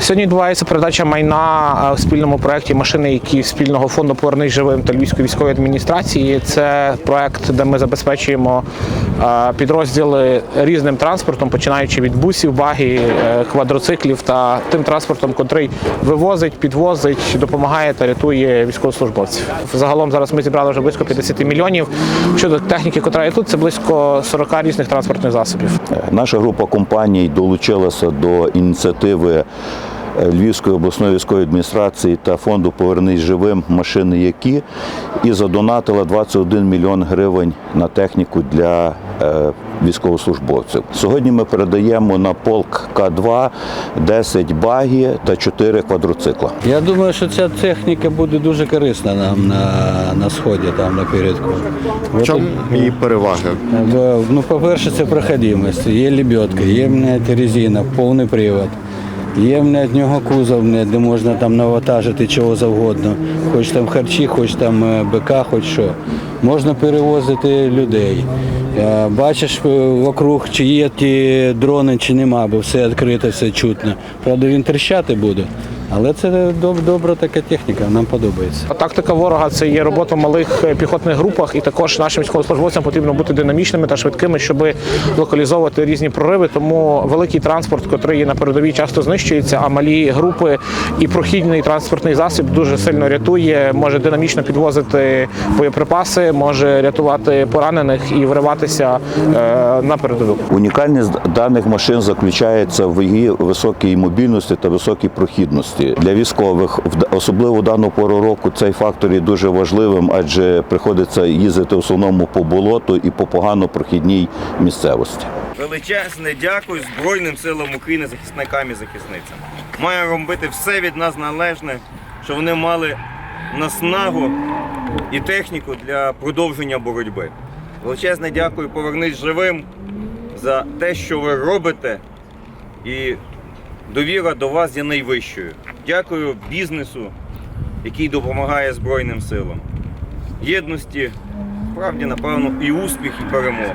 Сьогодні відбувається передача майна е, в спільному проєкті машини, які спільного фонду Повернись живим та Львівської військової адміністрації. Це проєкт, де ми забезпечуємо підрозділи різним транспортом, починаючи від бусів, багі, е, квадроциклів та тим транспортом, котрий вивозить, підвозить, допомагає та рятує військовослужбовців. Загалом зараз ми зібрали вже близько 50 мільйонів. Щодо техніки, котра є тут, це близько 40 різних транспортних засобів. Наша група компаній долучилася до ініціативи е, Львівської обласної військової адміністрації та фонду Повернись живим машини які і задонатила 21 мільйон гривень на техніку для військовослужбовців. Сьогодні ми передаємо на полк К2 10 багі та 4 квадроцикла. Я думаю, що ця техніка буде дуже корисна нам на, на сході, там напередку. В чому її переваги? Ну, по-перше, це проходимість. Є лебедка, є резина, повний привод. Є блядь, від нього кузов, де можна там навантажити чого завгодно. Хоч там харчі, хоч там бика, хоч що. Можна перевозити людей. Е, Бачиш е, вокруг, чи є ті дрони, чи нема, бо все відкрито, все чутно. Правда, він тріщати буде. Але це доб- добра така техніка, нам подобається. Тактика ворога це є робота в малих е, піхотних групах, і також нашим військовослужбовцям потрібно бути динамічними та швидкими, щоб локалізовувати різні прориви. Тому великий транспорт, який є на передовій, часто знищується, а малі групи і прохідний транспортний засіб дуже сильно рятує, може динамічно підвозити боєприпаси, може рятувати поранених і вириватися е, на передову. Унікальність даних машин заключається в її високій мобільності та високій прохідності. Для військових, особливо дану пору року, цей фактор є дуже важливим, адже приходиться їздити в основному по болоту і по погано прохідній місцевості. Величезне дякую Збройним силам України, захисникам і захисницям. Маємо робити все від нас належне, щоб вони мали наснагу і техніку для продовження боротьби. Величезне дякую, повернись живим за те, що ви робите, і довіра до вас є найвищою. Дякую бізнесу, який допомагає Збройним силам. Єдності, справді, напевно, і успіх, і перемога.